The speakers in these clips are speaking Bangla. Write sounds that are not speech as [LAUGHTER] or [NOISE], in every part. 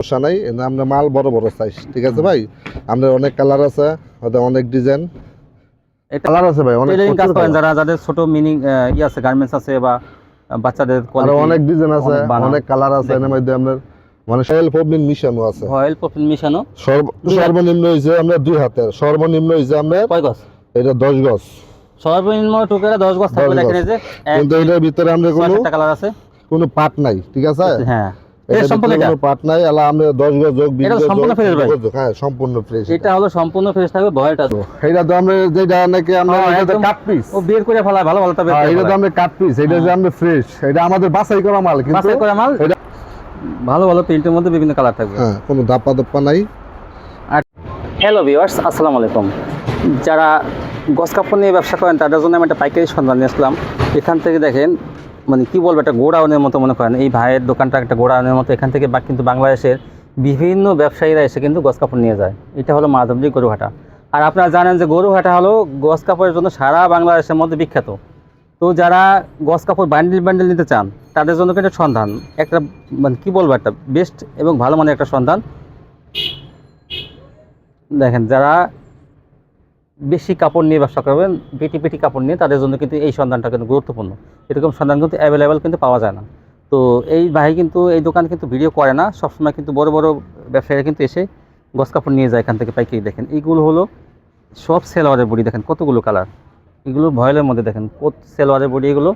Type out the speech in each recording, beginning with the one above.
সমস্যা নাই আমরা মাল বড় বড় সাইজ ঠিক আছে ভাই? আমাদের অনেক কালার আছে হয়তো অনেক ডিজাইন কালার আছে ভাই অনেক কাজ করেন যারা যাদের ছোট মিনিং ই আছে গার্মেন্টস আছে বা বাচ্চাদের আরও অনেক ডিজাইন আছে অনেক কালার আছে এর মধ্যে আপনার মানে প্রবলেম মিশানো আছে। প্রোফিল মিশানো। সর্বনিম্ন হয়েছে আমরা দুই হাতের সর্বনিম্ন হয়েছে আমরা কয় গজ? এটা দশ গজ। সর্বনিম্ন টুকেরা দশ গজ থাকবে যে কিন্তু এটার ভিতরে আমরা কোনো কালার আছে। কোনো পাট নাই ঠিক আছে? হ্যাঁ। এটা সম্পূর্ণ কোনো পাট নাই আলা আমরা দশ গজ যোগ বিশ এটা গজ সম্পূর্ণ যোগ, ভাই? হ্যাঁ সম্পূর্ণ ফ্রেশ এটা। হলো সম্পূর্ণ ফ্রেশ থাকবে ভয়েলটা এটা তো আমরা যেটা নাকি আমরা এটা কাট পিস ও বের করে ফেলায় ভালো ভালো তবে এটা তো আমরা কাট পিস এটা যে আমরা ফ্রেশ এটা আমাদের বাছাই করা মাল কিন্তু বাছাই করা মাল? এটা- ভালো ভালো প্রিন্টের মধ্যে বিভিন্ন কালার থাকবে। হ্যাঁ কোনো দাপ্পা দাপ্পা নাই হ্যালো ভিউয়ার্স আসসালামু আলাইকুম। যারা গস কাপড় নিয়ে ব্যবসা করেন, তাদের জন্য আমি একটা পাইকারি সন্ধান নিয়ে আসলাম। এখান থেকে দেখেন মানে কি বলব, একটা গোডাউনের মতো মনে করেন। এই ভাইয়ের দোকানটা একটা গোডাউনের মতো। এখান থেকে বা কিন্তু বাংলাদেশের বিভিন্ন ব্যবসায়ীরা এসে কিন্তু গছ কাপড় নিয়ে যায়। এটা হলো মাধবদী গরুহাটা। আর আপনারা জানেন যে গরুহাটা হলো গস কাপড়ের জন্য সারা বাংলাদেশের মধ্যে বিখ্যাত। তো যারা গছ কাপড় বান্ডিল বান্ডিল নিতে চান, তাদের জন্য কিন্তু সন্ধান। একটা মানে কী বলব, একটা বেস্ট এবং ভালো মানের একটা সন্ধান। দেখেন, যারা বেশি কাপড় নিয়ে ব্যবসা করবেন পেটি পেটি কাপড় নিয়ে, তাদের জন্য কিন্তু এই সন্ধানটা কিন্তু গুরুত্বপূর্ণ। এরকম সন্ধান কিন্তু অ্যাভেলেবেল কিন্তু পাওয়া যায় না। তো এই ভাই কিন্তু, এই দোকান কিন্তু ভিডিও করে না, সবসময় কিন্তু বড় বড় ব্যবসায়ীরা কিন্তু এসে গস কাপড় নিয়ে যায় এখান থেকে পাইকারি দেখেন। এইগুলো হলো সব সেলোয়ারের বডি, দেখেন কতগুলো কালার। এগুলো ভয়েলের মধ্যে দেখেন, কত সেলোয়ারের বডি এগুলো।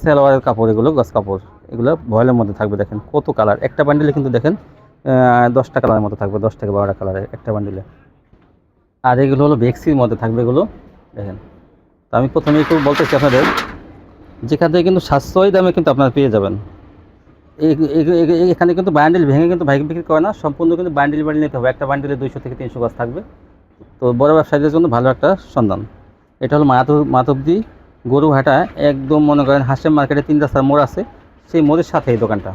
সেলোয়ারের কাপড় এগুলো গস কাপড়, এগুলো ভয়েলের মধ্যে থাকবে, দেখেন কত কালার। একটা বান্ডিলে কিন্তু দেখেন দশটা কালারের মতো থাকবে, দশ থেকে বারোটা কালারের একটা বান্ডিলে আর এগুলো হলো ভেক্সির মধ্যে থাকবে এগুলো। দেখেন। তো আমি প্রথমে একটু বলতেছি আপনাদের, যেখান থেকে কিন্তু সাশ্রয় দামে কিন্তু আপনারা পেয়ে যাবেন। এখানে কিন্তু বান্ডিল ভেঙে কিন্তু ভাইকে বিক্রি করে না, সম্পূর্ণ কিন্তু বান্ডিল বান্ডিল নিতে হবে। একটা বান্ডিলে দুইশো থেকে তিনশো গাছ থাকবে। তো বড় ব্যবসায়ীদের জন্য ভালো একটা সন্ধান। এটা হলো মাতব মাতবদি গরুহাটা, একদম মনে করেন হাসেম মার্কেটে তিন রাস্তার মোড় আছে। সেই মোড়ের সাথে এই দোকানটা।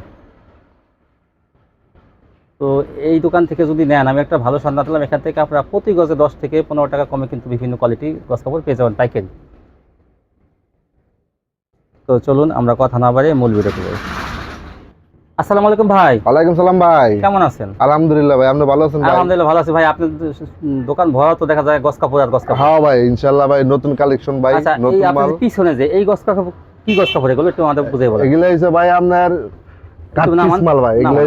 তো এই দোকান থেকে যদি নেন আমি একটা ভালো সন্ধান পেলাম এখান থেকে আপনারা প্রতি গজে দশ থেকে পনেরো টাকা কমে কিন্তু বিভিন্ন কোয়ালিটি গছ কাপড় পেয়ে যাবেন পাইকারি। তো চলুন আমরা কথা না বাড়িয়ে মূল ভিডিওতে যাই। আসসালামু আলাইকুম ভাই। ওয়ালাইকুম সালাম ভাই। কেমন আছেন? আলহামদুলিল্লাহ ভাই আপনি ভালো আছেন ভাই? আলহামদুলিল্লাহ ভালো আছি ভাই। আপনার দোকান ভরা তো দেখা যায় হ্যাঁ ভাই ইনশাআল্লাহ ভাই নতুন কালেকশন ভাই আচ্ছা নতুন মাল। আপনাদের পিছনে যে এই কি এগুলো একটু আমাদের বুঝে বলেন। এগুলো হইছে ভাই আপনার মাল ভাই এগুলো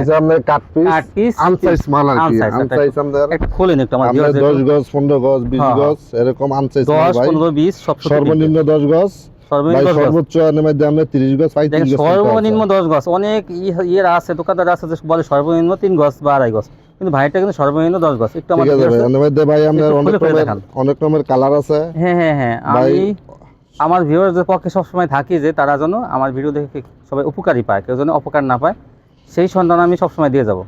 আনসাইজ মাল আর কি আনসাইজ আমাদের একটু খোলেন একটু আমার গজ গজ হ্যাঁ। গজ এরকম আনসাইজ মাল দশ ভাই। পনেরো বিশ সব সর্বনিম্ন গজ। সর্বোচ্চ গজ গজ গজ। অনেক ইয়ের আছে দোকানদার আছে যে বলে সর্বনিম্ন গজ বা আড়াই গজ। কিন্তু ভাইটা কিন্তু সর্বনিম্ন দশ গজ। একটু ভাই মধ্যে ভাই আপনার অনেক রকমের অনেক রকমের কালার আছে। হ্যাঁ হ্যাঁ হ্যাঁ। আমি আমার ভিউয়ারদের পক্ষে সবসময় থাকি যে তারা যেন আমার ভিডিও দেখে সবাই উপকারী পায় কেউ যেন অপকার না পায় সেই সন্ধান আমি সবসময় দিয়ে যাব।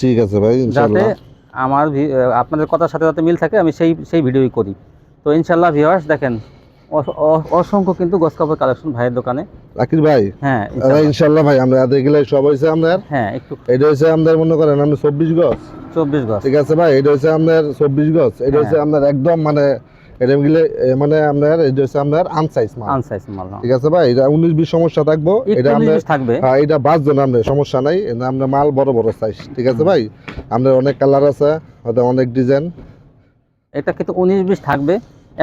ঠিক আছে ভাই যাতে আমার আপনাদের কথার সাথে যাতে মিল থাকে আমি সেই সেই ভিডিওই করি। তো ইনশাল্লাহ ভিউয়ার্স দেখেন অসংখ্য কিন্তু গছ কাপড় কালেকশন ভাইয়ের দোকানে। রাকিব ভাই হ্যাঁ ইনশাল্লাহ। ইনশাআল্লাহ। ভাই আমরা এগুলো সব হইছে আপনার? হ্যাঁ একটু। এটা হইছে আমাদের মনে করেন আমরা চব্বিশ গজ চব্বিশ গজ ঠিক আছে ভাই এটা হচ্ছে আপনার চব্বিশ গজ এটা হচ্ছে হ্যাঁ। আপনার একদম মানে এটা গেলে মানে আপনার এটা হচ্ছে আপনার আনসাইজ মাল। আনসাইজ মাল হ্যাঁ। ঠিক আছে ভাই? এটা উনিশ বিশ সমস্যা থাকব। এটা আমরা থাকবে। হ্যাঁ এটা বাঁচজন আমরা সমস্যা নাই। এটা আমরা মাল বড় বড় সাইজ ঠিক আছে ভাই? আমাদের অনেক কালার আছে হয়তো অনেক ডিজাইন এটা কিন্তু উনিশ বিশ থাকবে।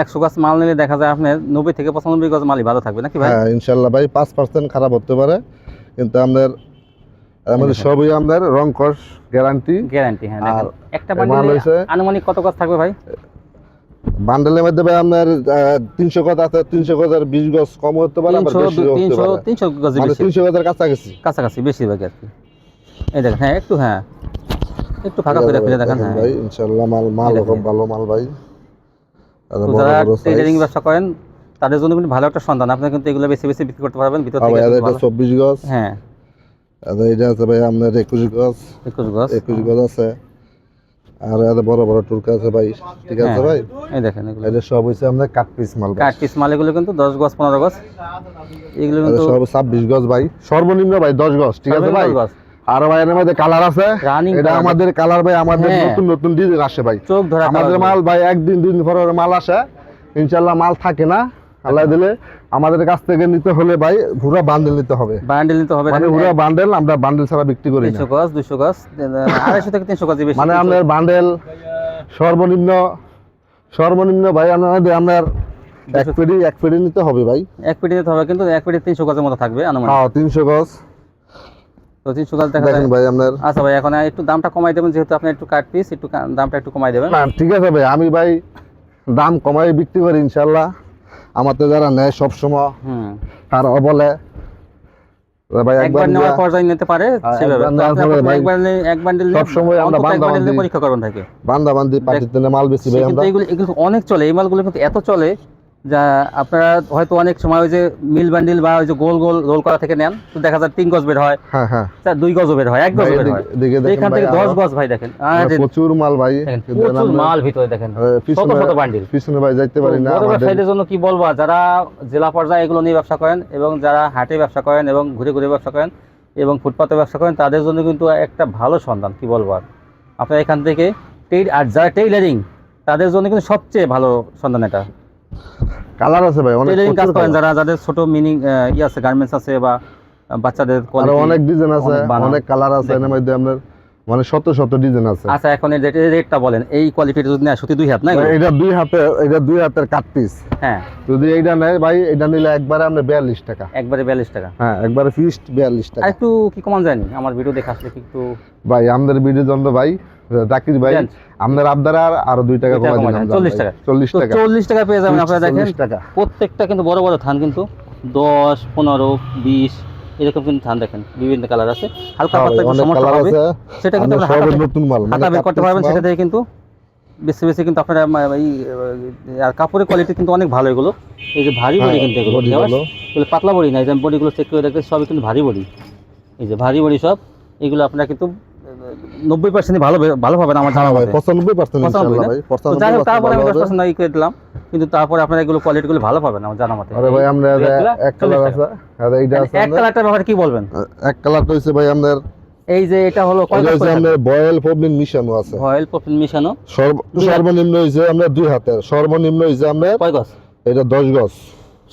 একশো গাছ মাল নিলে দেখা যায় আপনার নব্বই থেকে পঁচানব্বই গজ মালই ভালো থাকবে নাকি ভাই? হ্যাঁ ইনশাল্লাহ ভাই পাঁচ পার্সেন্ট খারাপ হতে পারে। কিন্তু আমাদের আমাদের সবই আমাদের রং কস গ্যারান্টি গ্যারান্টি হ্যাঁ আর একটা মাল হইছে আনুমানিক কত গাছ থাকবে ভাই? বান্ডেলের মধ্যে ভাই আপনার তিনশো গজ আছে তিনশো গজের বিশ গজ কম হতে পারে তিনশো গজ মানে তিনশো গজের কাছাকাছি। কাছাকাছি বেশিরভাগ আর কি। এই দেখেন হ্যাঁ একটু হ্যাঁ। একটু ফাঁকা করে আছে দেখেন হ্যাঁ। ভাই ইনশাল্লাহ মাল মাল খুব ভালো মাল ভাই। যারা। টেলারিং ব্যবসা করেন তাদের জন্য কিন্তু ভালো একটা সন্ধান। আপনি কিন্তু এগুলো বেশি বেশি বিক্রি করতে পারবেন ভিতর থেকে কিন্তু এটা ভালো- চব্বিশ গজ। হ্যাঁ। এটা আছে ভাই আপনার একুশ গজ। একুশ গজ। একুশ গজ আছে। আর বড় বড় টুরকা আছে ভাই ঠিক আছে হ্যাঁ। ভাই? এই দেখেন এগুলো। এটা সব হইছে আপনার কাট পিস মাল। কাঠ পিস মাল এগুলো কিন্তু দশ গজ পনেরো গজ। এগুলো কিন্তু সব ছাব্বিশ গজ ভাই। সর্বনিম্ন ভাই দশ গজ ঠিক আছে ভাই? আর ভাই এর মধ্যে কালার আছে। এটা আমাদের কালার ভাই আমাদের হ্যাঁ। নতুন নতুন ডিজাইন আসে ভাই। চোখ ধরা আমাদের মাল ভাই একদিন দুই দিন পরে মাল আসে। ইনশাল্লাহ মাল থাকে না। আল্লাহ দিলে আমাদের কাছ থেকে নিতে হলে ভাই পুরো বান্ডেল নিতে হবে। বান্ডেল নিতে হবে মানে পুরো বান্ডেল আমরা বান্ডেল ছাড়া বিক্রি করি না। তিনশো গজ দুশো গজ আড়াইশো থেকে তিনশো গজ বেশি মানে আপনার বান্ডেল সর্বনিম্ন সর্বনিম্ন ভাই আমাদের আপনার এক পেটি এক পেটি নিতে হবে ভাই। এক পেটি নিতে হবে কিন্তু এক পেটি তিনশো গজের মতো থাকবে আনুমানিক। হ্যাঁ তিনশো গজ। তো তিনশো গজ দেখা যায়। দেখেন ভাই আপনার আচ্ছা ভাই এখন একটু দামটা কমাই দেবেন যেহেতু আপনি একটু কাট পিস একটু দামটা একটু কমাই দেবেন। না ঠিক আছে ভাই আমি ভাই দাম কমাই বিক্রি করি ইনশাল্লাহ আমাদের যারা নেয় সবসময় তারা বলে ভাই একবার একবার নেওয়ার পর্যায়ে নিতে পারে সেভাবে। একবার এক বান্ডিল আমরা বান্দা নিয়ে বান্দি- পরীক্ষা করবেন থাকে। বান্দা বান্দি পাটিতে মাল বেশি ভাই আমরা। এগুলো এগুলো অনেক চলে এই মালগুলো কিন্তু এত চলে যা আপনারা হয়তো অনেক সময় ওই যে মিল বান্ডিল বা ওই যে গোল গোল রোল করা থেকে নেন তো দেখা যায় তিন গজ বের হয়। হ্যাঁ হ্যাঁ। চার দুই গজও বের হয় এক গজ বের হয়। এখান থেকে দশ গজ ভাই দেখেন। প্রচুর মাল ভাই। প্রচুর মাল ভিতরে দেখেন। শত শত বান্ডিল। পিছনে ভাই যাইতে পারি না ব্যবসায়ীদের জন্য কি বলব যারা জেলা পর্যায়ে এগুলো নিয়ে ব্যবসা করেন এবং যারা হাটে ব্যবসা করেন এবং ঘুরে ঘুরে ব্যবসা করেন এবং ফুটপাতে ব্যবসা করেন তাদের জন্য কিন্তু একটা ভালো সন্ধান কি বলব আর। আপনার এখান থেকে আর যারা টেইলারিং তাদের জন্য কিন্তু সবচেয়ে ভালো সন্ধান এটা। কালার আছে ভাই অনেক টেলারিং কাজ করেন যারা যাদের ছোট মিনিং ই আছে গার্মেন্টস আছে বা বাচ্চাদের অনেক ডিজাইন আছে অনেক কালার আছে। এর মধ্যে আপনার মানে শত শত ডিজাইন আছে। আচ্ছা এখন এর রেট- রেটটা বলেন এই কোয়ালিটির যদি নেয় সত্যি দুই হাত না এটা দুই হাতে এটা দুই হাতের কাট পিস হ্যাঁ। যদি এইটা নেয় ভাই এটা নিলে একবারে আমরা বিয়াল্লিশ টাকা। একবারে বিয়াল্লিশ টাকা। হ্যাঁ একবারে ফিক্সড বিয়াল্লিশ আর টাকা একটু কি কমান জানি? আমার ভিডিও দেখে আসলে একটু ভাই আমাদের ভিডিও জন্য ভাই জাকির ভাই। আপনার আবদার আর আরও দুই টাকা দিলাম দেন, 40 টাকা। চল্লিশ তো টাকা। চল্লিশ টাকা পেয়ে যাবেন আপনারা দেখেন। 40 প্রত্যেকটা কিন্তু বড় বড় ধান কিন্তু দশ পনেরো বিশ এরকম কিন্তু ধান দেখেন বিভিন্ন কালার আছে। হালকা হ্যাঁ পাতলা অনেক সমস্যা হবে। সেটা কিন্তু আপনারা নতুন মাল হাতা মানে বের করতে পারবেন সেটা। থেকে কিন্তু বেশি বেশি কিন্তু আপনারা এই আর কাপড়ের কোয়ালিটি কিন্তু অনেক ভালো এগুলো। এই যে ভারী বড়ি হ্যাঁ, কিন্তু এগুলো? পাতলা বড়ি না এই যে বডিগুলো চেক করে দেখতে সবই কিন্তু ভারী বড়ি। এই যে ভারী বড়ি সব এগুলো আপনারা কিন্তু নব্বই পার্সেন্ট ভালো ভালো পাবেন আমার জানা হ্যাঁ পঁচানব্বই পার্সেন্ট পঁচানব্বই যাই হোক তারপরে আমি দশ পার্সেন্ট করে দিলাম। কিন্তু তারপরে আপনারা এগুলো কোয়ালিটিগুলো ভালো পাবেন আমার জানা মতে। আরে ভাই আমরা এক কালার, কালার আছে। আর এইটা আছে এক কালারটার ব্যাপারে কি বলবেন? এক কালারটা হচ্ছে ভাই আমাদের এই যে এটা হলো আমাদের বয়েল পবলিন মিশানো আছে। ভয়েল প্রোটিন মিশানো। সর্বনিম্ন হয়েছে আমরা দুই হাতের। সর্বনিম্ন হয়েছে আমরা কয় গজ? এটা দশ গজ।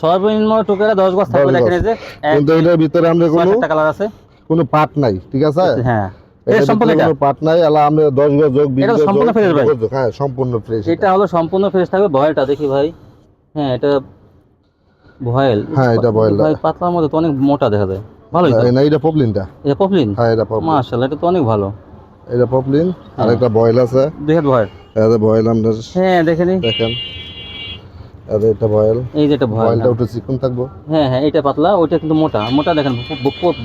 সর্বনিম্ন টুকেরা দশ গজ থাকবে। এই যে কিন্তু এটার ভিতরে আমরা কোনো কালার আছে। কোনো পাট নাই ঠিক আছে? হ্যাঁ। পাট নাই আমরা গজ যোগ গজ সম্পূর্ণ ভাই? হ্যাঁ সম্পূর্ণ ফ্রেশ এটা। হলো সম্পূর্ণ ফ্রেশ থাকবে ভয়েলটা দেখি ভাই। হ্যাঁ এটা হ্যাঁ, এটা। ভাই পাতলার মধ্যে তো অনেক মোটা দেখা যায়। ভালোই না এটা পপলিনটা। এটা পপলিন? হ্যাঁ এটা পপলিন। মাশাআল্লাহ এটা তো অনেক ভালো। এটা পপলিন আর হ্যাঁ। একটা বয়েল আছে। দুই হাত এটা বয়েল আমরা হ্যাঁ দেখেন। আর এটা বয়েল এই যে এটা ভয়েল বয়েলটা একটু চিকন থাকব। হ্যাঁ হ্যাঁ এটা পাতলা ওইটা কিন্তু মোটা। মোটা দেখেন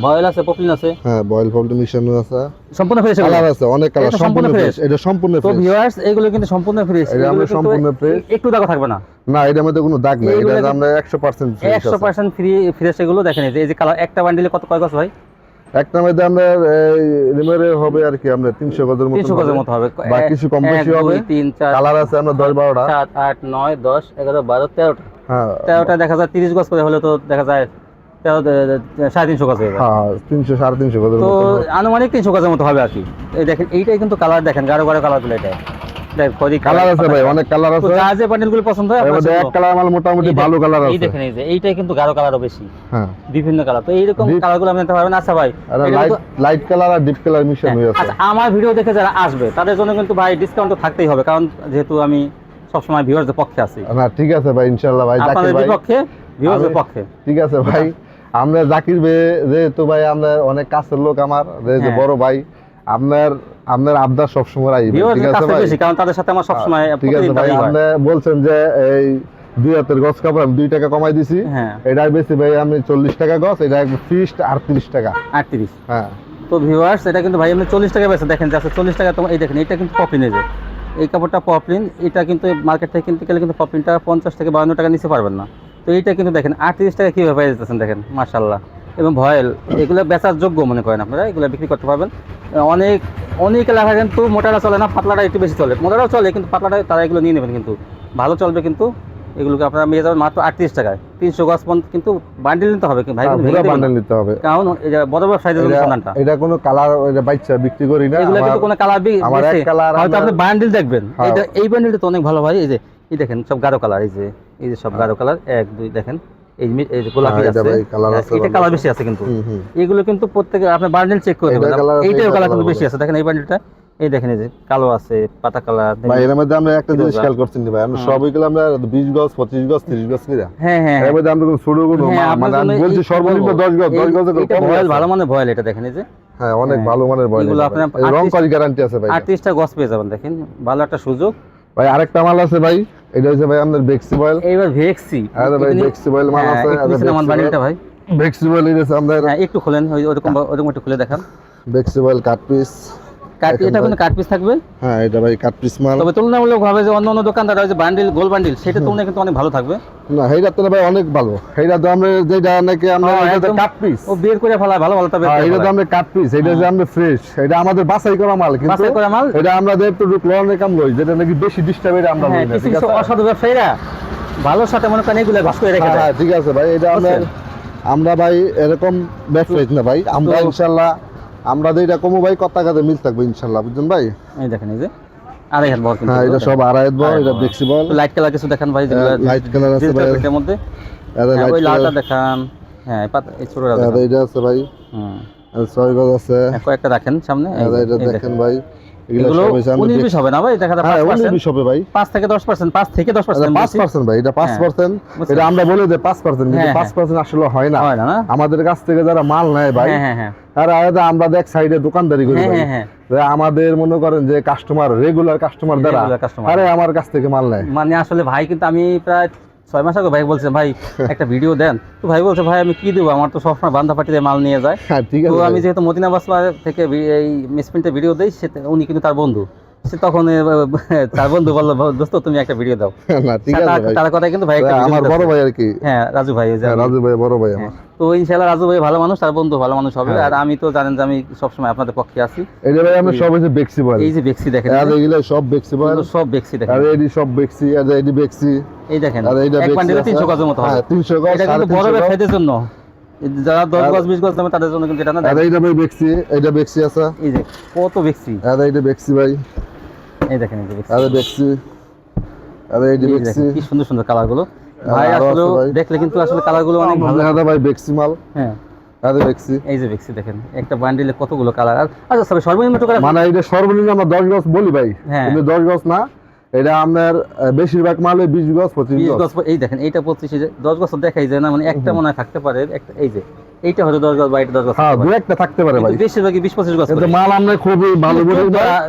ভয়েল আছে পপলিন আছে। হ্যাঁ বয়েল পপলিন মিশানো আছে। সম্পূর্ণ ফ্রেশ কালার আছে অনেক কালার সম্পূর্ণ সম্পূর্ণ ফ্রেশ এটা সম্পূর্ণ তো ভিউয়ার্স এগুলো কিন্তু সম্পূর্ণ ফ্রেশ এটা আমরা সম্পূর্ণ। একটু দাগও থাকবে না। না এটার মধ্যে কোনো দাগ নেই এটা আমরা ফ্রি ফ্রেশ এগুলো দেখেন এই যে- কালার একটা বান্ডিলে কত কয় গজ ভাই একটা মধ্যে আমরা রিমেরে হবে আর কি আমরা তিনশো গজের মতো তিনশো গজের মতো হবে। বা কিছু কম বেশি হবে। তিন চার কালার আছে আমরা দশ বারোটা। সাত আট নয় দশ এগারো বারো তেরোটা। হ্যাঁ। তেরোটা দেখা যায় তিরিশ গজ করে হলে তো দেখা যায় সাড়ে তিনশো গজ হয়ে হ্যাঁ তিনশো সাড়ে তিনশো গজের তো। আনুমানিক তিনশো গজের মতো হবে আর কি। এই দেখেন এইটাই কিন্তু কালার দেখেন গাঢ় গাঢ় কালারগুলো এটা দেখ খদি কালার আছে ভাই অনেক কালার আছে। যা যে পছন্দ হয় আপনার এক কালার মাল মোটামুটি ভালো কালার এই দেখেন এই যে এইটাই কিন্তু গাঢ় কালারও বেশি। হ্যাঁ। বিভিন্ন কালার তো এইরকম Deep- আপনি নিতে পারবেন। আচ্ছা ভাই লাইট লাইট কালার আর ডিপ কালার মিশানো হ্যাঁ, আছে আচ্ছা আমার ভিডিও দেখে যারা আসবে তাদের জন্য কিন্তু ভাই ডিসকাউন্ট তো থাকতেই হবে কারণ যেহেতু আমি সবসময় ভিউয়ারদের পক্ষে আছি। না ঠিক আছে ভাই ইনশাল্লাহ ভাই জাকির আপনাদের ভাই। বিপক্ষে ভিউয়ারদের পক্ষে। ঠিক আছে ভাই। আমরা জাকির বে যেহেতু ভাই আমরা অনেক কাছের লোক আমার যে হ্যাঁ। বড় ভাই আপনার আপনার আবদার সবসময় আইবে ঠিক আছে ভাই? বেশি কারণ তাদের সাথে আমার সবসময় ঠিক আছে ভাই আপনি বলছেন যে এই দুই হাতের গছ কাপড় আমি দুই টাকা কমাই দিছি। হ্যাঁ। এটা বেশি ভাই আমি চল্লিশ টাকা গছ এটা ফিক্সড আটত্রিশ টাকা। আটত্রিশ। হ্যাঁ। তো ভিউয়ার্স এটা কিন্তু ভাই আপনি চল্লিশ টাকা বেছে দেখেন যাচ্ছে চল্লিশ টাকা তোমার এই দেখেন এটা কিন্তু পপলিন এই যে। এই কাপড়টা পপলিন এটা কিন্তু মার্কেট থেকে কিনতে গেলে কিন্তু পপলিনটা পঞ্চাশ থেকে বাউন্ন টাকা নিতে পারবেন না। তো এইটা কিন্তু দেখেন আটত্রিশ টাকা কীভাবে পেয়ে যেতেছেন দেখেন মার্শাল্লাহ এবং ভয়েল এগুলো বেচার যোগ্য মনে করেন আপনারা এগুলো বিক্রি করতে পারবেন। অনেক অনেক এলাকা কিন্তু মোটাটা চলে না পাতলাটা একটু বেশি চলে। মোটাটাও চলে কিন্তু পাতলাটা তারা এগুলো নিয়ে নেবেন কিন্তু। ভালো চলবে কিন্তু এগুলোকে আপনারা নিয়ে যাবেন মাত্র আটত্রিশ টাকায়। তিনশো গজ পর্যন্ত কিন্তু বান্ডিল নিতে হবে ভাই বান্ডেল নিতে হবে। কারণ এটা বড় জন্য এটা- সন্ধানটা এটা কোনো কালার এটা বিক্রি করি না এগুলো কিন্তু কোনো কালার আমার এক colour হয়তো আপনি বান্ডিল দেখবেন। হ্যাঁ। এই বান্ডিলটা তো অনেক ভালো ভাই এই যে এই দেখেন সব গাঢ় কালার এই যে এই যে সব গাঢ় কালার এক দুই দেখেন। এই মি- এই যে গোলাপি আছে। ভাই colour আছে এটা ভালো। কালার বেশি আছে কিন্তু। হুম হুম। এগুলো কিন্তু প্রত্যেকে আপনি বান্ডেল চেক করে এটা নেবেন colour আছে, এইটাও কালার কিন্তু বেশি আছে। দেখেন এই বান্ডেলটা এই দেখেন এই যে কালো আছে পাতা কালার ভাই এর মধ্যে আমরা একটা জিনিস খেয়াল করছি ভাই আমরা হুম। আমরা বিশ গজ পঁচিশ গজ তিরিশ গজ কিনা? হ্যাঁ হ্যাঁ এর মধ্যে আমরা কোনো ছোট কোনো হ্যাঁ, মানে আমি বলছি সর্বনিম্ন বলব, দশ গজ দশ এই- এটা কম ভয়েল ভালো মানে ভয়েল এটা দেখেন এই যে। হ্যাঁ অনেক হ্যাঁ, ভালো মানের বয় এগুলো আপনার রং আটত্রিশ- গ্যারান্টি আছে ভাই আটত্রিশটা গছ পেয়ে যাবেন দেখেন। ভালো একটা সুযোগ। ভাই আরেকটা মাল আছে ভাই। এটা হচ্ছে ভাই আমাদের ভেক্সি বয়েল এইবার ভেক্সি আরে ভাই বেক্সি বয়েল মাল আছে আমার বানিটা ভাই। ভেক্সি বয়েল এই আমরা আমাদের একটু খোলেন ওই ওরকম ওরকম একটু খুলে দেখান। ভেক্সি বয়েল কাট পিস। এটা কিন্তু কাট পিস থাকবে? হ্যাঁ এটা ভাই কাট পিস মাল। তবে তুলনামূলক ভাবে যে অন্য অন্য দোকানদার যে বান্ডিল গোল বান্ডিল সেটা তুলনায় কিন্তু অনেক ভালো থাকবে। না হেইটা তো ভাই অনেক ভালো। হেইটা তো আমরা যেটা নাকি আমরা হ্যাঁ, এটা কাট পিস ও বের করে ফেলায় ভালো ভালো তবে হ্যাঁ এটা তো কাট পিস এটা যে আমরা ফ্রেশ এটা আমাদের বাছাই করা মাল কিন্তু বাছাই করা মাল। এটা আমরা একটু ক্লোনের কাম লই যেটা নাকি বেশি ডিস্টার্ব এটা আমরা লই না ঠিক আছে? অসাধু ব্যবসায়ীরা ভালোর সাথে মনে করেন এগুলো ঘাস করে রেখে দেয়। ঠিক আছে ভাই এটা আমরা আমরা ভাই এরকম ব্যবসায়ী না ভাই আমরা ইনশাল্লাহ আমরা যেটা কমো ভাই কত টাকাতে মিল থাকবে ইনশাল্লাহ বুঝছেন ভাই? এই দেখেন এই যে আড়াই হাত বড় হ্যাঁ এটা সব আড়াই বল এটা ফ্লেক্সিবল লাইট কালার কিছু দেখান ভাই লাইট কালার আছে ভাই। এর মধ্যে। ওই লালটা দেখান। হ্যাঁ এই পাতা এটা আছে ভাই। হুম। ছয় গজ আছে। কয়েকটা রাখেন সামনে। এটা দেখেন। ভাই। এগুলো হবে না ভাই? দেখা যায় হবে ভাই। থেকে থেকে ভাই এটা। এটা আমরা বলে কিন্তু আসলে হয় না। হয় না আমাদের কাছ থেকে যারা মাল নেয় ভাই হ্যাঁ হ্যাঁ হ্যাঁ। আর আলাদা আমরা দেখ সাইডে দোকানদারি করি হ্যাঁ ভাই। হ্যাঁ আমাদের মনে করেন যে কাস্টমার রেগুলার কাস্টমার দ্বারা আরে আমার কাছ থেকে মাল নেয়। মানে আসলে ভাই কিন্তু আমি প্রায় ছয় মাস আগে ভাই বলছে ভাই একটা ভিডিও দেন। তো ভাই বলছে ভাই আমি কি দেবো? আমার তো সবসময় বান্ধা পাটিতে মাল নিয়ে যায়। হ্যাঁ তো আমি যেহেতু মদিনা থেকে এই মিসপ্রিন্টে ভিডিও দেই সে উনি কিন্তু তার বন্ধু। সে তখন [LAUGHS] তার বন্ধু বলল দোস্ত তুমি একটা ভিডিও দাও। আছে তার- কথা কিন্তু ভাই আমার বড় ভাই আর কি। হ্যাঁ রাজু ভাই হ্যাঁ, রাজু ভাই বড় ভাই হ্যাঁ। আমার তো ইনশাআল্লাহ রাজু ভাই ভালো মানুষ তার বন্ধু ভালো মানুষ হবে। হ্যাঁ। আর আমি তো জানেন যে আমি সবসময় আপনাদের পক্ষে আছি। এটা ভাই আমরা সব হচ্ছে বেক্সি বল এই যে বেক্সি দেখেন। আর এগুলো সব বেক্সি বল সব বেক্সি দেখেন। আর এডি সব বেক্সি আর এডি বেক্সি এই দেখেন এক বান্ডিলে। তিনশো গজের মতো হবে। হ্যাঁ 300 গজ এটা কিন্তু বড় ব্যবসায়ীদের জন্য। যারা দশ আর- গজ বিশ গজ দামে তাদের জন্য কিন্তু এটা না আর এইটা ভাই বেক্সি এটা বেক্সি আছে এই যে কত বেক্সি আর এইটা বেক্সি ভাই। এই দেখেন এই বেক্সি আর বেক্সি এইটা এই বেক্সি কি সুন্দর সুন্দর কালারগুলো। ভাই আসলে দেখলে কিন্তু আসলে কালারগুলো অনেক ভালো। ভালো ভাই বেক্সি মাল। হ্যাঁ। আর বেক্সি এই যে বেক্সি দেখেন একটা বান্ডিলে কতগুলো কালার আর আচ্ছা সর্বনিম্ন মানে এটা সর্বনিম্ন আমরা দশ গজ বলি ভাই। হ্যাঁ। কিন্তু দশ গজ না এটা আপনার বেশিরভাগ মাল বিশ গজ পঁচিশ গজ। এই দেখেন এইটা পঁচিশ দশ দেখাই যায় না মানে একটা মনে থাকতে পারে একটা এই যে এইটা হয়তো দশ গজ বা এটা দশ গজ হ্যাঁ দু একটা থাকতে পারে ভাই। বেশিরভাগই বিশ পঁচিশ গজ মাল আমরা খুবই ভালো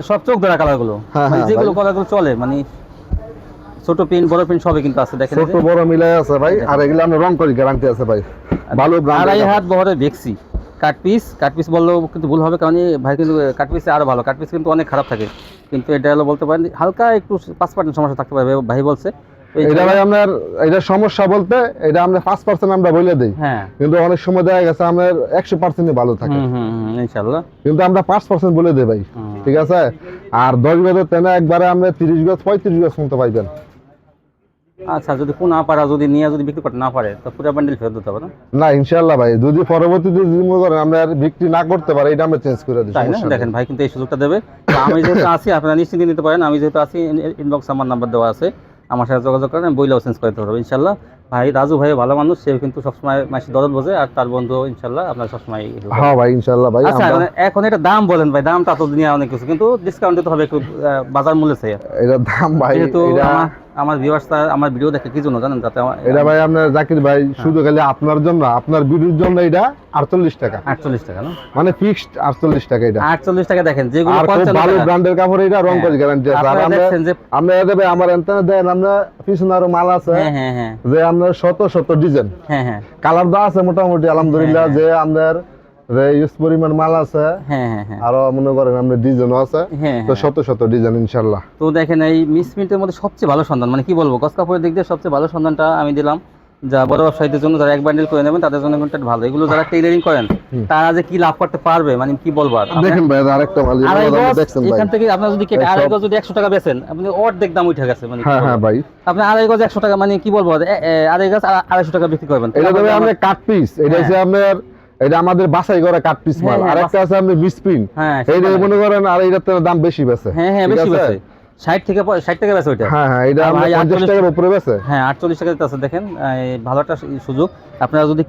সব চোখ ধরা গুলো। হ্যাঁ, মানে হ্যাঁ, যেগুলো চলে মানে ছোট পিন বড় পিন সবই কিন্তু আছে দেখেন ছোট বড় মিলাই আছে ভাই আর এগুলো আমরা রং করি গ্যারান্টি আছে ভাই। ভালো আড়াই ব্র্যান্ড হাত বহরের বেক্সি কাট পিস কাট পিস বললেও কিন্তু ভুল হবে কারণ ভাই কিন্তু কাট পিসে আরও ভালো কাট পিস কিন্তু অনেক খারাপ থাকে। কিন্তু এটা হলো বলতে পারেন হালকা একটু পাঁচ পার্সেন্ট সমস্যা থাকতে পারে ভাই বলছে। এটা ভাই আপনার এটা সমস্যা বলতে এটা আমরা পাঁচ পার্সেন্ট আমরা বলে দিই। হ্যাঁ। কিন্তু অনেক সময় দেখা গেছে আমার একশো পার্সেন্টই ভালো থাকে। ইনশাল্লাহ কিন্তু আমরা পাঁচ পার্সেন্ট বলে দিই ভাই। ঠিক আছে? আর দশ বেদের তেনে একবারে আমরা তিরিশ গজ পঁয়ত্রিশ গজ শুনতে পাইবেন। আচ্ছা যদি কোন না পারা যদি নিয়ে যদি বিক্রি করতে না পারে তো পুরো বান্ডিল ফেরত দিতে হবে না? না ইনশাল্লাহ ভাই যদি পরবর্তীতে যদি মনে করেন আমরা আর বিক্রি না করতে পারি এটা আমরা চেঞ্জ করে দিই তাই না? দেখেন ভাই কিন্তু এই সুযোগটা দেবে। আমি যেহেতু আছি আপনারা নিশ্চিন্তে নিতে পারেন আমি যেহেতু আছি ইনবক্স আমার নাম্বার দেওয়া আছে আমার সাথে যোগাযোগ করেন আমি বইলেও চেঞ্জ পারব ইনশাল্লাহ ভাই রাজু ভাই ভালো মানুষ সে কিন্তু সবসময় মাসে দরদ বোঝে আর তার বন্ধু ইনশাল্লাহ আপনার সবসময় হ্যাঁ ভাই ইনশাল্লাহ ভাই আচ্ছা মানে এখন এটা দাম বলেন ভাই দামটা তো দুনিয়া অনেক কিছু কিন্তু ডিসকাউন্ট দিতে হবে একটু বাজার মূল্যে চেয়ে। এটার দাম ভাই যেহেতু এটা আমার আমার ভিউয়ার্স আমার ভিডিও দেখে কি জন্য জানেন? যাতে এটা ভাই আপনার জাকির ভাই শুধু খালি আপনার জন্য আপনার বিডির জন্য এটা আটচল্লিশ টাকা। আটচল্লিশ টাকা না? মানে ফিক্সড আটচল্লিশ টাকা এটা। আটচল্লিশ টাকা দেখেন যেগুলো ভালো ব্র্যান্ডের কাপড় এটা রং করে গ্যারান্টি আছে। আর আমরা দেখছেন যে আমরা দেবে আমার এন্টানে দেন আমরা পিছনে আরও মাল আছে। হ্যাঁ হ্যাঁ হ্যাঁ। যে আপনার শত শত ডিজাইন হ্যাঁ হ্যাঁ। কালার দা আছে মোটামুটি আলহামদুলিল্লাহ হ্যাঁ, যে আমাদের ইউজ পরিমাণ মাল আছে হ্যাঁ হ্যাঁ হ্যাঁ। আরও মনে করেন আমরা ডিজাইনও আছে তো। শত শত ডিজাইন ইনশাল্লাহ তো দেখেন এই মিস মধ্যে সবচেয়ে ভালো সন্ধান কি বলব গস দিক দিয়ে সবচেয়ে ভালো সন্ধানটা আমি দিলাম। যা বড় ব্যবসায়ীদের জন্য যারা এক বান্ডেল করে নেবেন তাদের জন্য কিন্তু ভালো। এগুলো যারা টেইলারিং করেন তারা যে কি লাভ করতে পারবে মানে কি বলব আর? দেখেন ভাই আরেকটা মাল এখান থেকে যদি কেটে আড়াই গজ যদি একশো টাকা বেচেন আপনি অর্ধেক দাম উঠে গেছে মানে হ্যাঁ হ্যাঁ ভাই। আপনি আড়াই গজ একশো টাকা মানে কি বলব আড়াই গজ আড়া- আড়াইশো টাকা বিক্রি করবেন। এটা আমরা কাট পিস এটা। হচ্ছে আপনার এটা আমাদের করা কাট পিস হ্যাঁ, মাল। হ্যাঁ, আর একটা আছে হ্যাঁ মনে করেন আর দাম বেশি বেছে হ্যাঁ হ্যাঁ বেশি? বেশি ষাট থেকে প- ষাট টাকা বেছে ওইটা। হ্যাঁ হ্যাঁ এটা আর আমরা ভাই পঞ্চাশ 48 টাকার উপরে বেছে হ্যাঁ আটচল্লিশ টাকা দিতে আছে দেখেন এই ভালো একটা সুযোগ। আপনারা যদি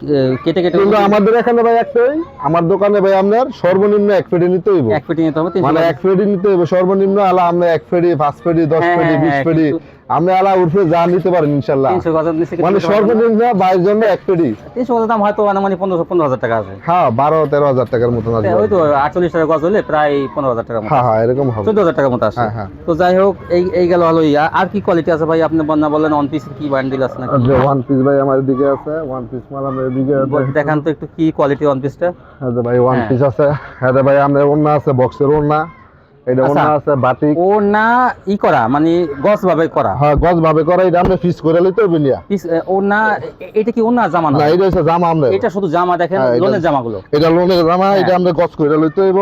কেটে কেটে কিন্তু আমাদের এখানে ভাই একটাই আমার দোকানে ভাই আপনার সর্বনিম্ন এক পেটি নিতে হইব। এক পেটি নিতে হবে মানে এক পেটি নিতে হইব সর্বনিম্ন আলা আমরা এক পেটি পাঁচ পেটি পেটি হ্যাঁ, বিশ হ্যাঁ, পেটি আমরা আলা উঠে যা নিতে পারেন ইনশাল্লাহ মানে সর্বনিম্ন বাইশ জন্য এক পেটি। তিনশো গজের দাম হয়তো আনুমানিক পনেরো পনেরো হাজার টাকা আছে। হ্যাঁ বারো তেরো হাজার টাকার মতন আসবে। ওই তো আটচল্লিশ টাকা গজ হলে প্রায় পনেরো হাজার টাকা মতো হ্যাঁ হ্যাঁ এরকম হবে। চোদ্দ হাজার টাকার মতো আসে হ্যাঁ হ্যাঁ। তো যাই হোক এই এই গেল হলো ইয়া আর কি কোয়ালিটি আছে ভাই? আপনি বন্যা বললেন অন পিস কি বান্ডিল আছে নাকি? ওয়ান পিস ভাই আমার দিকে আছে। ওয়ান পিস মাল আমার এদিকে আছে। দেখান তো একটু কি কোয়ালিটি অন পিসটা হ্যাঁ ভাই ওয়ান হ্যাঁ। পিস আছে। হ্যাঁ ভাই আমরা ওন্না আছে বক্সের ওন্না এটা। আছে বাটিক। ও ই করা মানে গছ ভাবে করা? হ্যাঁ গজ ভাবে করে এটা আমরা ফিস করে লইতে হবে নিয়া পিস ও এটা কি ও জামা না? না এটা হচ্ছে জামা আমরা এটা শুধু জামা দেখেন লোনের জামাগুলো। এটা লোনের জামা। এটা আমরা গজ করে লইতে হইব।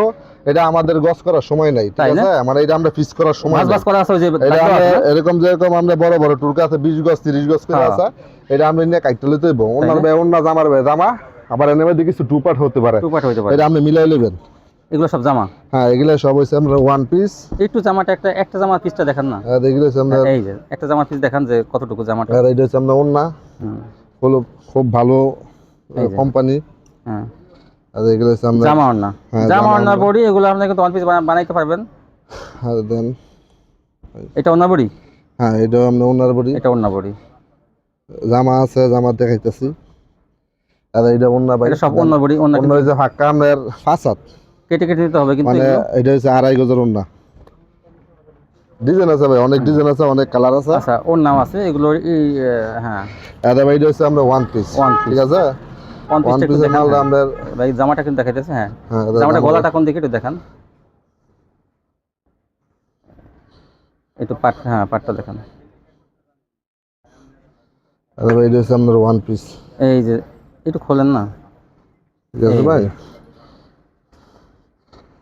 এটা আমাদের গজ করার সময় নাই ঠিক আছে? মানে এটা আমরা ফিস করার সময় মাছ নাই। করা আছে যে এটা আমরা এরকম যেরকম আমরা বড় বড় টুরকা আছে বিশ গজ তিরিশ গজ করে হ্যাঁ। আছে এটা আমরা নিয়ে কাটতে লইতে হইব। ওনার জামার জামা আবার এনে কিছু টু পার্ট হতে পারে। টু পার্ট হইতে পারে। এটা আপনি মিলাই নেবেন এগুলো সব জামা? হ্যাঁ এগুলো সব হচ্ছে আমরা ওয়ান পিস একটু জামাটা একটা একটা জামার পিসটা দেখান না। আর এগুলো হচ্ছে আমরা এই যে একটা জামার পিস দেখান যে কতটুকু জামাটা। আর এটা হচ্ছে আমরা ওন্না হুম, হলো খুব ভালো কোম্পানি হ্যাঁ। আর এগুলো হচ্ছে আমরা জামা ওড়না। হ্যাঁ, জামা ওড়না। বডি এগুলো আপনি কিন্তু ওয়ান পিস বানাইতে পারবেন। আর দেন। এটা ওড়না বডি? হ্যাঁ এটাও আমরা ওনার বডি। এটা ওড়না বডি। জামা আছে জামা দেখাইতেছি। আর এটা ওন্না ভাই এটা সব ওড়না বডি ওড়না অন্য যে ফাঁকা আমাদের ফাঁসাত কেটে কেটে দিতে হবে কিন্তু মানে এটা হচ্ছে আড়াই গজের ওন্না ডিজাইন আছে ভাই অনেক ডিজাইন আছে অনেক কালার আছে। আচ্ছা ওর নাম আছে এগুলো হ্যাঁ। আর ভাই এটা হচ্ছে আমরা ওয়ান পিস। ঠিক আছে? ওয়ান পিসের মালটা। আমরা ভাই জামাটা কিন্তু দেখাইতেছে হ্যাঁ। হ্যাঁ জামাটা গলাটা কোন দিকে একটু দেখান। একটু পাট হ্যাঁ পাটটা দেখান। আর ভাই এটা হচ্ছে আমাদের ওয়ান পিস এই যে একটু খোলেন না। ঠিক আছে ভাই?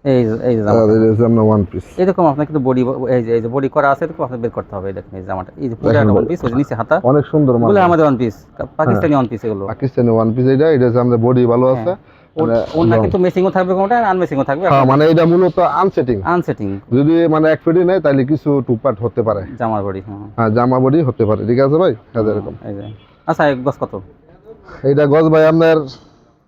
এই জামা এটা ওয়ান পিস এরকম আপনার কিন্তু বডি এই যে এই যে বডি করা আছে এরকম আপনার বের করতে হবে দেখেন এই জামাটা। এই যে পুরো ওয়ান পিস ওই নিচে হাতা। অনেক সুন্দর এগুলো আমাদের one piece Pakistani one piece এগুলো। পাকিস্তানি ওয়ান পিস এটা এটা আমাদের বডি ভালো আছে মানে ওটা কিন্তু মেসিংও থাকবে কোনটা আনমেসিংও থাকবে। হ্যাঁ মানে এটা মূলত আনসেটিং আনসেটিং যদি মানে এক পেটি নেয় তাহলে কিছু টুকপাট হতে পারে। জামার বডি হ্যাঁ। হ্যাঁ জামা বডি হতে পারে ঠিক আছে ভাই? হ্যাঁ এরকম। আচ্ছা এক গজ কত? এইটা গজ ভাই আপনার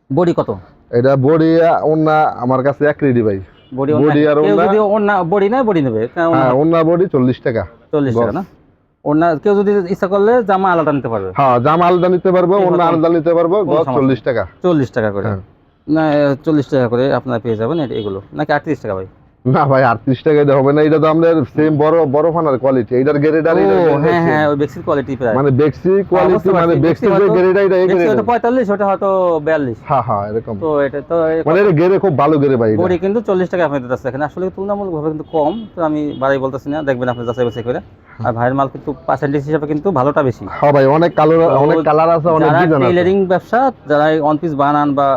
বডি কত? এটা বডি ওন্না আমার কাছে এক রেডি ভাই। বডি আর কেউ ওড়না? যদি ওন্না বডি না বডি নেবে। হ্যাঁ ওন্না বডি চল্লিশ টাকা। চল্লিশ টাকা গজ। না? ওড়না কেউ যদি ইচ্ছা করলে জামা আলাদা নিতে পারবে। হ্যাঁ জামা আলাদা নিতে পারব আলাদা নিতে পারব গজ টাকা। চল্লিশ টাকা করে। হ্যাঁ। না চল্লিশ টাকা করে আপনারা পেয়ে যাবেন এগুলো। নাকি আটত্রিশ টাকা ভাই? না ভাই আটত্রিশ টাকা এটা হবে না এটা তো আমাদের সেম বড় বড় ফানার কোয়ালিটি এটার গ্রেড আর হ্যাঁ হ্যাঁ ওই বেক্সির কোয়ালিটি প্রায়। মানে বেক্সি কোয়ালিটি মানে বেক্সি যে গ্রেড এটা এই বেক্সি grade হয়তো পঁয়তাল্লিশ ওটা হয়তো বিয়াল্লিশ। হ্যাঁ হ্যাঁ এরকম। তো এটা তো মানে এটা খুব ভালো গেরে ভাই এটা। কিন্তু চল্লিশ টাকা আপনি দিতে এখানে আসলে তুলনামূলকভাবে কিন্তু কম তো আমি বাড়াই বলতেছি না। দেখবেন আপনি যাচাই বাছাই করে। আর ভাইয়ের মাল কিন্তু পার্সেন্টেজ হিসাবে কিন্তু ভালোটা বেশি। হ্যাঁ ভাই অনেক কালার অনেক কালার আছে অনেক ডিজাইন আছে। টেইলারিং ব্যবসা যারা অন পিস বানান বা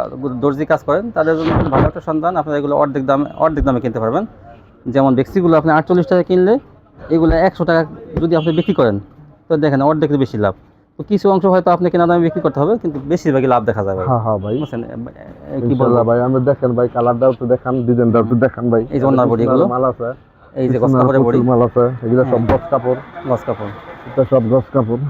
দর্জি কাজ করেন তাদের জন্য ভালো একটা সন্ধান। আপনারা এগুলো অর্ধেক দামে অর্ধেক দামে কিনতে পারবেন। যেমন আপনি আটচল্লিশ টাকা কিনলে এগুলো একশো টাকা যদি আপনি বিক্রি করেন তো দেখেন অর্ধেক বেশি লাভ। তো কিছু অংশ হয়তো আপনি কেনা দামে বিক্রি করতে হবে কিন্তু বেশিরভাগই লাভ দেখা যাবে। হ্যাঁ হ্যাঁ ভাই। বুঝছেন? কি ইনশাআল্লাহ ভাই আমরা দেখেন ভাই কালারটাও তো দেখান ডিজাইনটাও তো দেখান ভাই। এই যে ওনার body মাল আছে। এই যে গস কাপড়ের বডি। মাল আছে এগুলো সব হ্যাঁ। গস কাপড়। গস কাপড়। এটা সব গস কাপড়।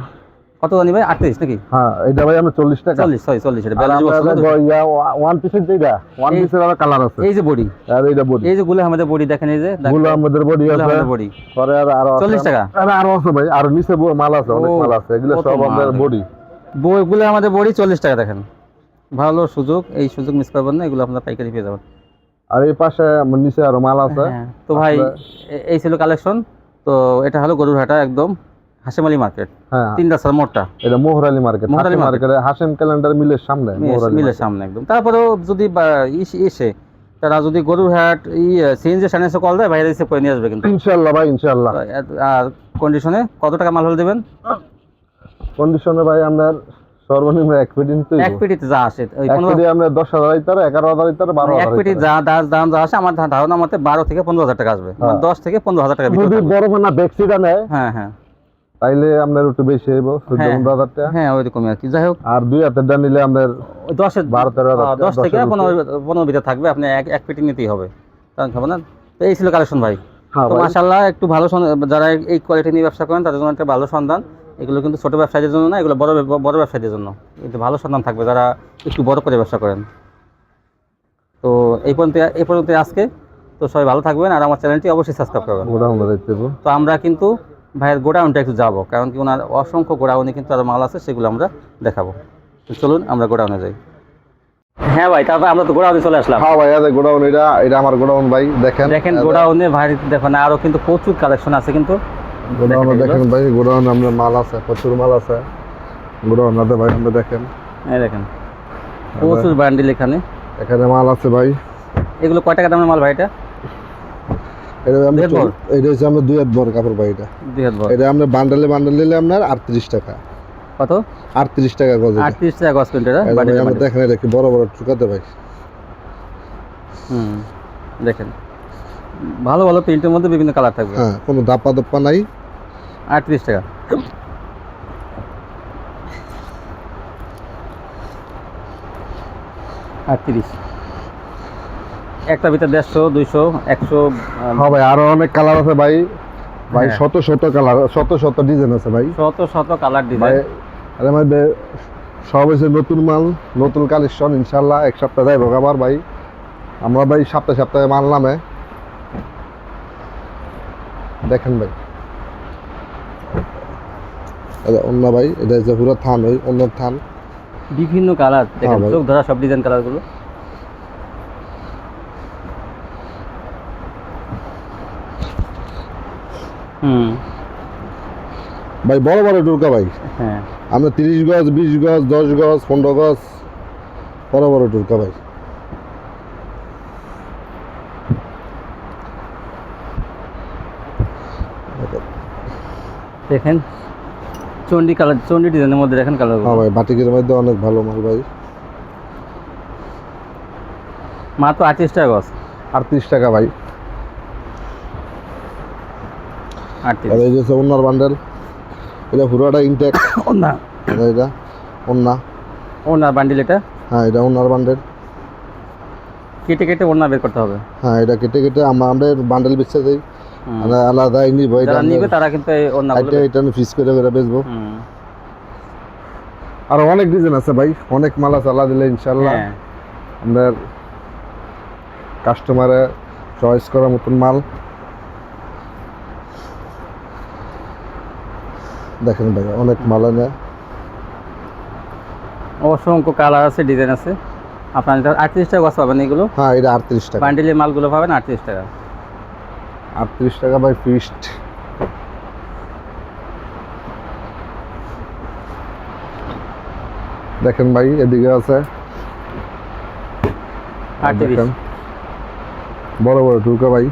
কত জানি ভাই? আটত্রিশ নাকি? হ্যাঁ এটা ভাই আমরা চল্লিশ টাকা। চল্লিশ সরি চল্লিশ এটা আর বিয়াল্লিশ আমরা বছর দেখো ইয়া ওয়ান পিসের যেটা ওয়ান পিসের আবার কালার আছে। এই যে বডি। আর এইটা বডি। এই যে গুলো আমাদের বডি দেখেন এই যে গুলো আমাদের বডি আছে। আমাদের বডি। পরে আর আরও আছে। চল্লিশ টাকা? আরে আরও আছে ভাই আর নিচে মাল আছে অনেক মাল আছে। এগুলো সব আমাদের। বডি। বইগুলো আমাদের বডি চল্লিশ টাকা দেখেন। ভালো সুযোগ এই সুযোগ মিস করবেন না এগুলো আপনার পাইকারি পেয়ে যাবেন। আর এই পাশে নিচে আরও মাল আছে। হ্যাঁ, তো ভাই এই ছিল কালেকশন তো এটা হলো গরুরহাটা একদম হাসেমালি মার্কেট হ্যাঁ। তিন রাস্তার মোড়টা এটা মোহরালি মার্কেট মোহরালী মার্কেটে হাসেম ক্যালেন্ডার মিলের সামনে মিলের সামনে একদম। তারপরেও যদি এসে তারা যদি গরুরহাট ই সিএনজি সানে কল দেয় বাইরে এসে করে নিয়ে আসবে কিন্তু। ইনশাআল্লাহ ভাই ইনশাআল্লাহ। আর কন্ডিশনে কত টাকা মাল হলে দেবেন? কন্ডিশনে ভাই আমরা সর্বনিম্ন এক পেটি এক পেটিতে যা আসে ওই আমরা দশ হাজার ইতার এগারো হাজার ইতার বারো এক পেটি যা দাস দাম যা আসে আমার ধারণা মতে বারো থেকে পনেরো হাজার টাকা আসবে। মানে হ্যাঁ। দশ থেকে পনেরো হাজার টাকা যদি বড় মানা নেয় হ্যাঁ হ্যাঁ। তাইলে আপনার একটু বেশি হইব চোদ্দ হ্যাঁ। হাজার টাকা। হ্যাঁ ওইরকমই আর কি। যাই হোক। আর দুই হাতের ডান নিলে আমাদের দশের বারো তেরো হাজার দশ থেকে পনেরো পনেরো ভিতরে থাকবে আপনি এক এক পেটি নিতেই হবে। কারণ খাব না তো এই ছিল কালেকশন ভাই। হ্যাঁ তো মাশাল্লাহ একটু ভালো যারা এই কোয়ালিটি নিয়ে ব্যবসা করেন তাদের জন্য একটা ভালো সন্ধান। এগুলো কিন্তু ছোট ব্যবসায়ীদের জন্য না এগুলো বড় বড় ব্যবসায়ীদের জন্য। কিন্তু ভালো সন্ধান থাকবে যারা একটু বড় করে ব্যবসা করেন। তো এই পর্যন্ত এই পর্যন্ত আজকে। তো সবাই ভালো থাকবেন আর আমার চ্যানেলটি অবশ্যই সাবস্ক্রাইব করবেন। তো আমরা কিন্তু ভাইয়ের গোডাউনটা একটু যাব কারণ কি ওনার অসংখ্য গোডাউনে কিন্তু আরও মাল আছে সেগুলো আমরা দেখাবো। তো চলুন আমরা গোডাউনে যাই। হ্যাঁ ভাই তারপর আমরা তো গোডাউনে চলে আসলাম। হ্যাঁ ভাই আরে গোডাউন এটা এটা আমার গোডাউন ভাই দেখেন। দেখেন গোডাউনে ভাই দেখেন আরও কিন্তু প্রচুর কালেকশন আছে কিন্তু। গোডাউনে দেখেন ভাই গোডাউন আমরা মাল আছে প্রচুর মাল আছে। ভাই আমরা দেখেন। এই দেখেন প্রচুর বান্ডিল এখানে। এখানে মাল আছে ভাই। এগুলো কয় টাকা দামের মাল ভাই এটা? এটা আমরা দুই হাত বড়? এটা হচ্ছে আমরা দুই হাত বড় কাপড় ভাই এটা। দুই হাত বড় এটা আমরা বান্ডেলে বান্ডেল নিলে আপনার আটত্রিশ টাকা। কত? আটত্রিশ টাকা গজ এটা। আটত্রিশ টাকা গজ কিনতে এই যে ভাই, বান্ডিল আমরা দেখেন এটা কি বড় বড় টুকাতে ভাই। হুম দেখেন। ভালো ভালো প্রিন্টের মধ্যে বিভিন্ন কালার থাকবে। হ্যাঁ কোনো দাপ্পা দপ্পা নাই। আটত্রিশ টাকা। আটত্রিশ। একটা ভিতরে দেড়শো দুইশো একশো হ্যাঁ ভাই আরও অনেক কালার আছে ভাই। ভাই হ্যাঁ। শত শত কালার শত শত ডিজাইন আছে ভাই। শত শত কালার ডিজাইন। মধ্যে সব হচ্ছে নতুন মাল নতুন কালেকশন ইনশাল্লাহ এক সপ্তাহ যাইব আবার ভাই। আমরা ভাই সপ্তাহে সপ্তাহে মাল নামে। দেখেন ভাই। অন্য ভাই এটা যে পুরো থান ওই অন্য থান। বিভিন্ন কালার দেখেন হ্যাঁ ভাই। চোখ ধরা সব ডিজাইন কালারগুলো। হুম। ভাই বড় বড় ডুরকা ভাই। হ্যাঁ। আমরা তিরিশ গজ বিশ গজ দশ গজ পনেরো গজ বড় বড় ডুরকা ভাই। দেখেন। চন্ডি কালার চন্ডি ডিজাইনের মধ্যে দেখেন কালার হ্যাঁ ভাই বাটিকের মধ্যে অনেক ভালো মাল ভাই। মাত্র আটত্রিশ টাকা গছ আটত্রিশ টাকা ভাই। আর এই যে অন্যার বান্ডেল এটা পুরোটা ইনটেক ও না এটা অন্যা ও না বান্ডিল এটা? হ্যাঁ এটা ওনার বান্ডেল। কেটে কেটে ওড়না বের করতে হবে। হ্যাঁ এটা কেটে কেটে আমরা বান্ডেল হুম। আমরা আলাদা নিব যারা নিবে তারা কিন্তু এই ওড়নাগুলো এটা ফিস করে করে বেচবো। আর অনেক ডিজাইন আছে ভাই অনেক মাল আছে আলাদা দিলে ইনশাল্লাহ হ্যাঁ। আমরা কাস্টমারে চয়েস করার মতন মাল। দেখেন ভাই অনেক মাল এনে অসংখ্য কালার আছে ডিজাইন আছে। আপনার আটত্রিশ টাকা গছ পাবেন এগুলো। হ্যাঁ এটা আটত্রিশ টাকা। বান্ডিলের মালগুলো পাবেন আটত্রিশ টাকা। আটত্রিশ টাকা ভাই ফিস্ট দেখেন ভাই এদিকে আছে। দেখেন। বড় বড় টুকা ভাই।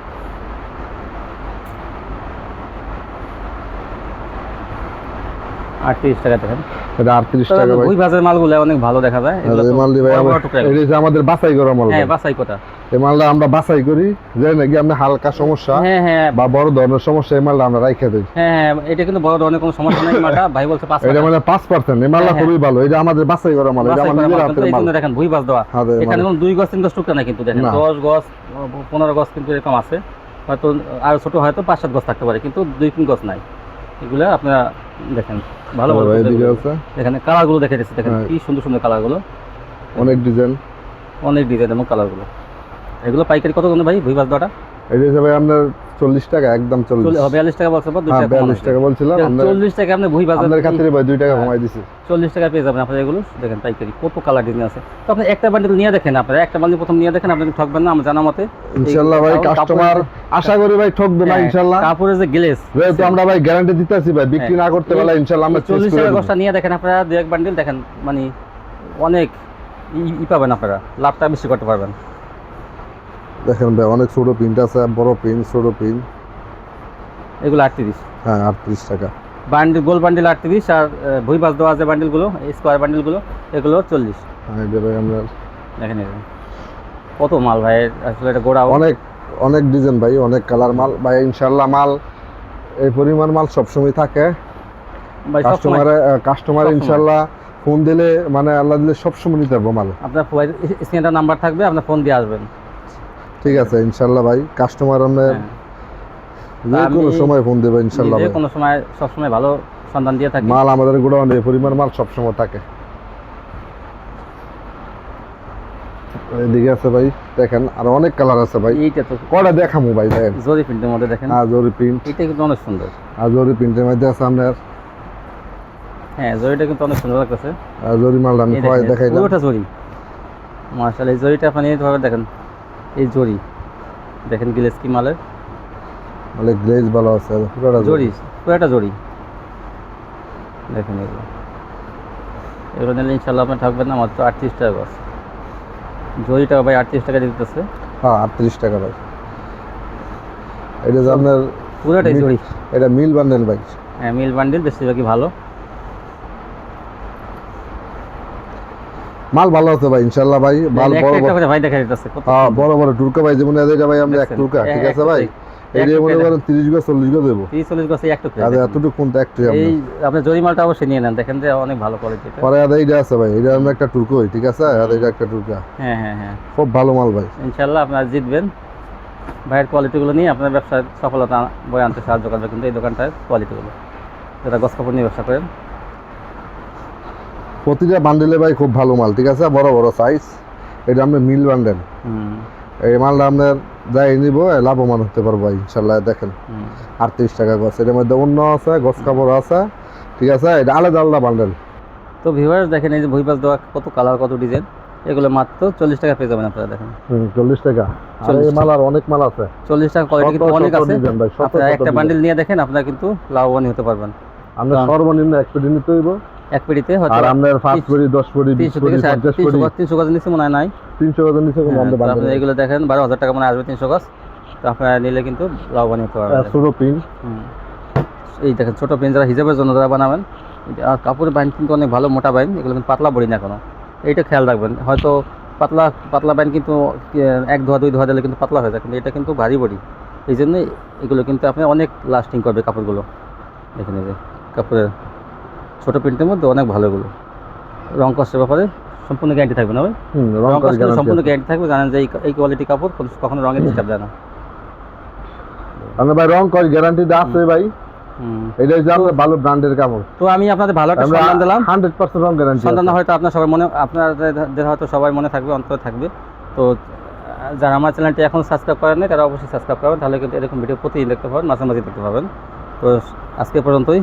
আটত্রিশ টাকা দেখেন। এটা আটত্রিশ টাকা ভাই। ভাজের মালগুলো অনেক ভালো দেখা যায় মাল ভাই আমাদের বাছাই করা মাল হ্যাঁ। বাসাই কোটা এই মালটা আমরা বাছাই করি যে নাকি আপনি হালকা সমস্যা হ্যাঁ হ্যাঁ। বা বড় ধরনের সমস্যা এই মালটা আমরা রাইখে দিই। হ্যাঁ হ্যাঁ এটা কিন্তু বড় ধরনের কোনো সমস্যা নেই মালটা। [LAUGHS] ভাই বলছে এটা মানে পার্সেন্ট এই মালটা হ্যাঁ, খুবই ভালো। এটা আমাদের বাছাই করা মাল এটা নিজের মাল, হাতের মাল। দেখেন ভুই বাজ দেওয়া। এখানে কোনো গজ গজ টুকরা কিন্তু দেখেন। না। দশ গজ পনেরো গজ কিন্তু এরকম আছে। হয়তো আর ছোট হয়তো পাঁচ সাত গজ থাকতে পারে কিন্তু দুই তিন গজ নাই। এগুলো আপনারা দেখেন। ভালো ভালো টুকরা আছে। দেখেন কালারগুলো দেখে দিচ্ছি দেখেন হ্যাঁ। কি সুন্দর সুন্দর কালারগুলো। অনেক ডিজাইন। অনেক ডিজাইন এবং কালারগুলো। এগুলো পাইকারি কত দাম ভাই? ভুই বাজ দেওয়াটা এটা হিসাবে আপনার চল্লিশ টাকা একদম চল্লিশ। বিয়াল্লিশ টাকা বলছে দুই হ্যাঁ টাকা বিয়াল্লিশ টাকা বলছিলাম আপনার চল্লিশ টাকা আপনি ভুই বাজার আপনার খাতিরে ভাই দুই টাকা কমাই দিছি। চল্লিশ টাকা পেয়ে যাবেন আপনার এগুলো। দেখেন পাইকারি কত কালার ডিজাইন আছে। তো আপনি একটা বান্ডিল নিয়ে দেখেন আপনারা একটা বান্ডিল প্রথম নিয়ে দেখেন আপনি ঠকবেন না আমার জানা মতে। ইনশাল্লাহ ভাই কাস্টমার আশা করি ভাই ঠকবে না হ্যাঁ, ইনশাল্লাহ। কাপড়ের যে গ্লেস যেহেতু আমরা ভাই গ্যারান্টি দিতেছি ভাই বিক্রি না করতে পারলে ইনশাল্লাহ আমরা চেঞ্জ চল্লিশ করে টাকা দেব। নিয়ে দেখেন আপনারা দু এক বান্ডিল দেখেন মানে অনেক ই পাবেন আপনারা লাভটা বেশি করতে পারবেন। দেখেন ভাই অনেক ছোট প্রিন্ট আছে বড় প্রিন্ট ছোট প্রিন্ট এগুলো আটত্রিশ। হ্যাঁ আটত্রিশ টাকা। বান্ডিল গোল বান্ডিল আটত্রিশ আর ভুই বাস দেওয়া যে বান্ডিলগুলো স্কোয়ার বান্ডিলগুলো এগুলো চল্লিশ। হ্যাঁ ভাই আমরা দেখেন। কত মাল ভাই আসলে এটা গোড়া অনেক অনেক ডিজাইন ভাই অনেক কালার মাল। ভাই ইনশাল্লাহ মাল এই পরিমাণ মাল সবসময় থাকে। ভাই কাস্টমার কাস্টমার। ইনশাল্লাহ ফোন দিলে মানে আল্লাহ দিলে সবসময় নিতে পারব মাল। আপনার স্ক্রিনটা নাম্বার থাকবে আপনার ফোন দিয়ে আসবেন। ঠিক আছে ইনশাল্লাহ ভাই। কাস্টমার আমরা হ্যাঁ। যে কোনো সময় ফোন দেবে ইনশাল্লাহ যে কোনো সময় সবসময় ভালো সন্ধান দিয়ে থাকি। মাল আমাদের গোডাউনে পরিমাণ মাল সবসময় থাকে। এদিকে আছে ভাই দেখেন আর অনেক কালার আছে ভাই। এইটা তো কটা দেখামু ভাই দেখেন? জরি প্রিন্টের মধ্যে দেখেন। আজরি প্রিন্ট এটা কিন্তু অনেক সুন্দর। আজরি প্রিন্টের মধ্যে আছে আপনার? হ্যাঁ জরিটা কিন্তু অনেক সুন্দর লাগতেছে। জরি মালটা আমি দেখেন, দেখাইলাম। পুরোটা জরি। এই জরিটা আপনি এইভাবে দেখেন। এই জরি। দেখেন গ্লেস কি মালের? মানে গ্লেজ ভালো আছে পুরোটা জরি। পুরোটা জরি। দেখেন এগুলো। এগুলো নিলে ইনশাল্লাহ আপনি থাকবেন না মাত্র আটত্রিশ টাকা গছ জরিটা ভাই আটত্রিশ টাকা দিতেছে। হ্যাঁ আটত্রিশ টাকা ভাই। এটা আপনার পুরোটাই জরি। এটা মিল বান্ডেল ভাই। হ্যাঁ মিল বান্ডিল বেশিরভাগই ভালো। মাল ভালো আছে ভাই ইনশাল্লাহ ভাই মাল বড় বড় ভাই দেখা যাচ্ছে কত হ্যাঁ বড় বড় টুরকা ভাই যেমন এটা ভাই আমরা এক? টুরকা ঠিক আছে ভাই? এক এটা মনে টুকরা করেন তিরিশ গো চল্লিশ গো দেবো। তিরিশ চল্লিশ গছে একটা করে আর দেখেন। এতটুকু কোনটা একটু এই আপনার জরি মালটা অবশ্যই নিয়ে নেন দেখেন যে অনেক ভালো কোয়ালিটি পরে আর এইটা আছে ভাই এটা আমরা একটা টুরকোই ঠিক আছে? আর এটা একটা টুরকা। হ্যাঁ হ্যাঁ হ্যাঁ। খুব ভালো মাল ভাই। ইনশাআল্লাহ আপনারা জিতবেন। ভাইয়ের কোয়ালিটিগুলো নিয়ে আপনার ব্যবসায় সফলতা বই আনতে সাহায্য করবে কিন্তু এই দোকানটার কোয়ালিটিগুলো যেটা গছ কাপড় নিয়ে ব্যবসা করেন প্রতিটা বান্ডেলে ভাই খুব ভালো মাল ঠিক আছে? বড় বড় সাইজ এটা আমরা মিল বান্ডেল এই মালটা আপনার যাই নিব লাভবান হতে পারব ইনশাল্লাহ দেখেন। আটত্রিশ টাকা গছ এটার মধ্যে অন্য আছে গছ কাপড় আছে ঠিক আছে? এটা আলাদা আলাদা বান্ডেল তো ভিউয়ার্স দেখেন এই যে ভুইপাস দেওয়া কত কালার কত ডিজাইন এগুলো মাত্র চল্লিশ টাকা পেয়ে যাবেন আপনারা দেখেন। চল্লিশ টাকা। আর 40 এই মাল আর অনেক মাল আছে। চল্লিশ টাকা কোয়ালিটি কিন্তু অনেক আছে। আপনারা একটা। বান্ডিল নিয়ে দেখেন আপনারা কিন্তু লাভবান হতে পারবেন। আমরা। সর্বনিম্ন এক পেটি নিতে হইব। এক হয়তো আর গজ নিচে মনে হয় নাই। নিচে কোনো হ্যাঁ, আপনি এগুলো দেখেন বারো হাজার টাকা মানে আসবে গজ। তো আপনারা নিলে কিন্তু লাভবান হতে পারবেন। পিন এই দেখেন ছোটো পেন যারা জন্য যারা বানাবেন আর কাপড়ের বাইন কিন্তু অনেক ভালো মোটা বাইন এগুলো কিন্তু পাতলা বড়ি না কোনো এইটা খেয়াল রাখবেন হয়তো পাতলা পাতলা বাইন কিন্তু এক ধোয়া দুই ধোয়া দিলে কিন্তু পাতলা হয়ে যায় কিন্তু এটা কিন্তু ভারী বডি। এই জন্য এগুলো কিন্তু আপনি অনেক লাস্টিং করবে কাপড়গুলো। দেখেন এই যে কাপড়ের ছোটো প্রিন্টের মধ্যে অনেক ভালো এগুলো। রং কষ্টের ব্যাপারে সম্পূর্ণ গ্যারান্টি থাকবে না ভাই? রং কষ্ট সম্পূর্ণ গ্যারান্টি থাকবে জানেন যে এই- কোয়ালিটি কাপড় কখনো রঙের ডিস্টার্ব দেয় না। আমরা ভাই রং কয় গ্যারান্টি আছে ভাই। এটা আমরা ভালো ব্র্যান্ডের কাপড়। তো আমি আপনাদের ভালো একটা সন্ধান দিলাম। হান্ড্রেড পার্সেন্ট রং গ্যারান্টি সন্ধান হয়তো আপনার সবার মনে আপনাদের হয়তো সবাই মনে থাকবে অন্তর থাকবে। তো যারা আমার চ্যানেলটি এখন সাবস্ক্রাইব করেন তারা অবশ্যই সাবস্ক্রাইব করবেন। তাহলে কিন্তু এরকম ভিডিও প্রতিদিন দেখতে পাবেন মাঝে মাঝে দেখতে পাবেন। তো আজকে পর্যন্তই।